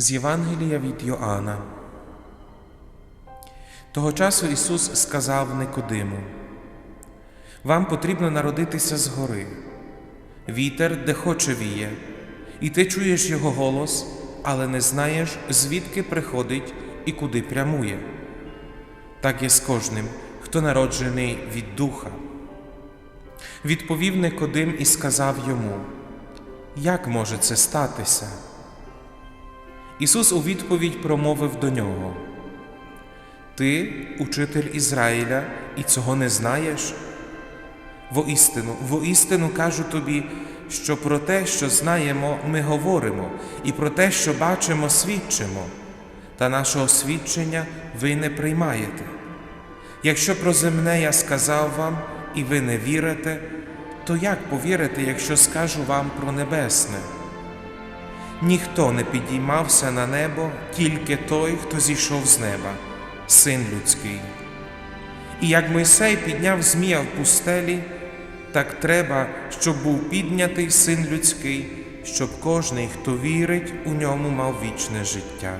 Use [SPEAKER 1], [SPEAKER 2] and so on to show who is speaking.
[SPEAKER 1] З Євангелія від Йоанна. Того часу Ісус сказав Никодиму: Вам потрібно народитися згори. Вітер, де хоче віє, і ти чуєш його голос, але не знаєш, звідки приходить і куди прямує. Так є з кожним, хто народжений від духа. Відповів Никодим і сказав йому: Як може це статися? Ісус у відповідь промовив до нього: Ти, учитель Ізраїля, і цього не знаєш? Воістину, воістину кажу тобі, що про те, що знаємо, ми говоримо, і про те, що бачимо, свідчимо, та нашого свідчення ви не приймаєте. Якщо про земне я сказав вам, і ви не вірите, то як повірите, якщо скажу вам про небесне? Ніхто не підіймався на небо, тільки той, хто зійшов з неба, син людський. І як Мойсей підняв змія в пустелі, так треба, щоб був піднятий син людський, щоб кожний, хто вірить, у ньому мав вічне життя.